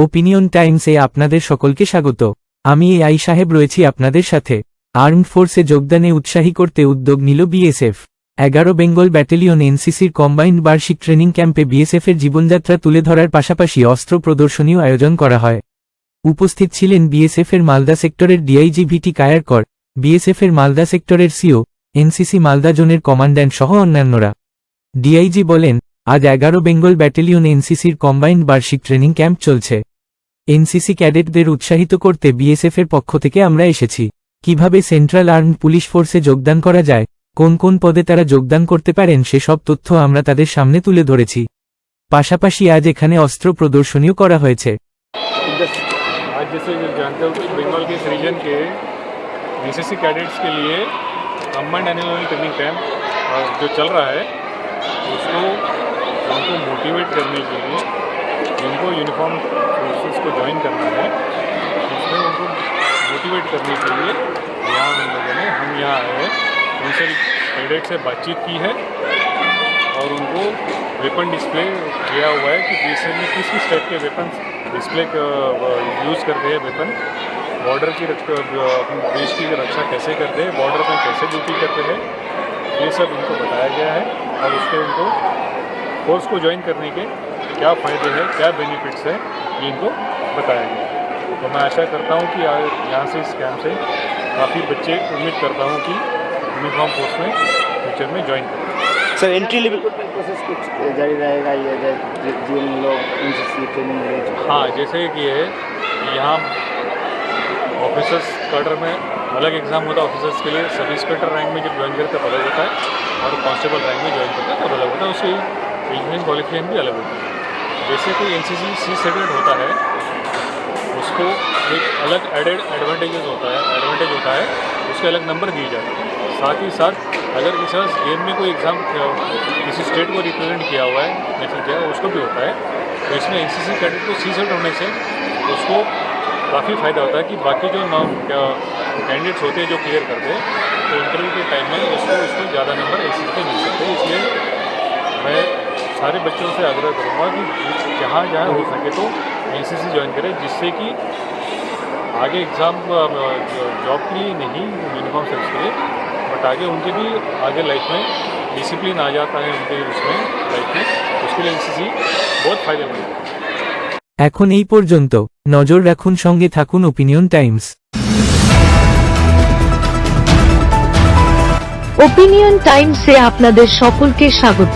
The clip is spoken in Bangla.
ওপিনিয়ন টাইমসে আপনাদের সকলকে স্বাগত। আমি এ আই সাহেব রয়েছি আপনাদের সাথে। আর্মড ফোর্সে যোগদানে উৎসাহী করতে উদ্যোগ নিল বিএসএফ এগারো বেঙ্গল ব্যাটালিয়ন এনসিসির কম্বাইন্ড বার্ষিক ট্রেনিং ক্যাম্পে বিএসএফের জীবনযাত্রা তুলে ধরার পাশাপাশি অস্ত্র প্রদর্শনীও আয়োজন করা হয়। উপস্থিত ছিলেন বিএসএফের মালদা সেক্টরের ডিআইজি ভিটি কায়ারকর বিএসএফের মালদা সেক্টরের সিও এনসিসি মালদা জোনের কমান্ড্যান্ট সহ অন্যান্যরা। ডিআইজি বলেন, আজ এগারো বেঙ্গল ব্যাটালিয়ন এনসিসির কম্বাইন্ড বার্ষিক ট্রেনিং ক্যাম্প চলছে। এনসিসি ক্যাডেটদের উৎসাহিত করতে বিএসএফের পক্ষ থেকে আমরা এসেছি কিভাবে সেন্ট্রাল আর্মড পুলিশ ফোর্সে যোগদান করা যায় কোন কোন পদে তারা যোগদান করতে পারেন সেসব তথ্য আমরা তাদের সামনে তুলে ধরেছি পাশাপাশি আজ এখানে অস্ত্র প্রদর্শনীও করা হয়েছে आज जैसे जो जानते हो कि बंगाल के इस रीजन के बीसीसी कैडेट्स के लिए कम्बाइंड एनुअल ट्रेनिंग कैंप जो चल रहा है उसको उनको मोटिवेट करने के लिए जिनको यूनिफॉर्म फोर्सेस को ज्वाइन करना है उसमें उनको मोटिवेट करने के लिए यहाँ हम लोगों ने, हम यहाँ आए हैं। उनसे कैडेट से बातचीत की है और उनको वेपन डिस्प्ले किया हुआ है कि देश में किस किस टाइप के वेपन डिस्प्ले यूज़ करते हैं वेपन बॉर्डर की देश की रक्षा कैसे करते हैं बॉर्डर पर कैसे ड्यूटी करते हैं, ये सब उनको बताया गया है और उसके उनको फोर्स को ज्वाइन करने के क्या फ़ायदे हैं क्या बेनिफिट्स हैं ये इनको बताया गया तो मैं आशा करता हूँ कि यहाँ से इस कैंप से काफ़ी बच्चे उम्मीद करता हूँ कि यूनिफॉर्म फोर्स में फ्यूचर में ज्वाइन करें सर एंट्री लेवल प्रोसेस कुछ जारी रहेगा या जै- जिन लोग ट्रेनिंग हाँ जैसे कि है यहाँ ऑफिसर्स कैडर में अलग एग्ज़ाम होता है ऑफिसर्स के लिए सब इंस्पेक्टर रैंक में जब ज्वाइन करते हैं तब अलग होता है और कांस्टेबल रैंक में ज्वाइन करते हैं तब अलग होता है उसकी इंजीनियरिंग क्वालिफिकेशन भी अलग होती है। जैसे कोई एन सी सी सर्टिफिकेट होता है, उसको एक अलग एडेड एडवांटेजेस होता है एडवांटेज होता है, उसके अलग नंबर दिए जाते हैं। साथ ही साथ, अगर किसी गेम में कोई एग्ज़ाम किसी स्टेट को रिप्रेजेंट किया हुआ है नेशनल किया उसको भी होता है तो इसमें एन सी सी कैडेट को सी सेट होने से उसको काफ़ी फ़ायदा होता है कि बाकी जो नाम कैंडिडेट्स होते हैं जो क्लियर करते हैं तो इंटरव्यू के टाइम में उसको उसको ज़्यादा नंबर एस के मिल सकते हैं। इसलिए मैं सारे बच्चों से आग्रह करूँगा कि जहाँ जहाँ हो सके तो एन सी सी ज्वाइन करें जिससे कि आगे एग्ज़ाम जॉब के लिए नहीं यूनिफॉर्म सर्विस के लिए बट आगे उनके भी आगे लाइफ में डिसिप्लिन आ जाता है उनके उसमें लाइफ में उसके लिए एन बहुत फ़ायदेमंद है এখন এই পর্যন্ত নজর রাখুন সঙ্গে থাকুন ওপিনিয়ন টাইমস ওপিনিয়ন টাইমসে আপনাদের সকলকে স্বাগত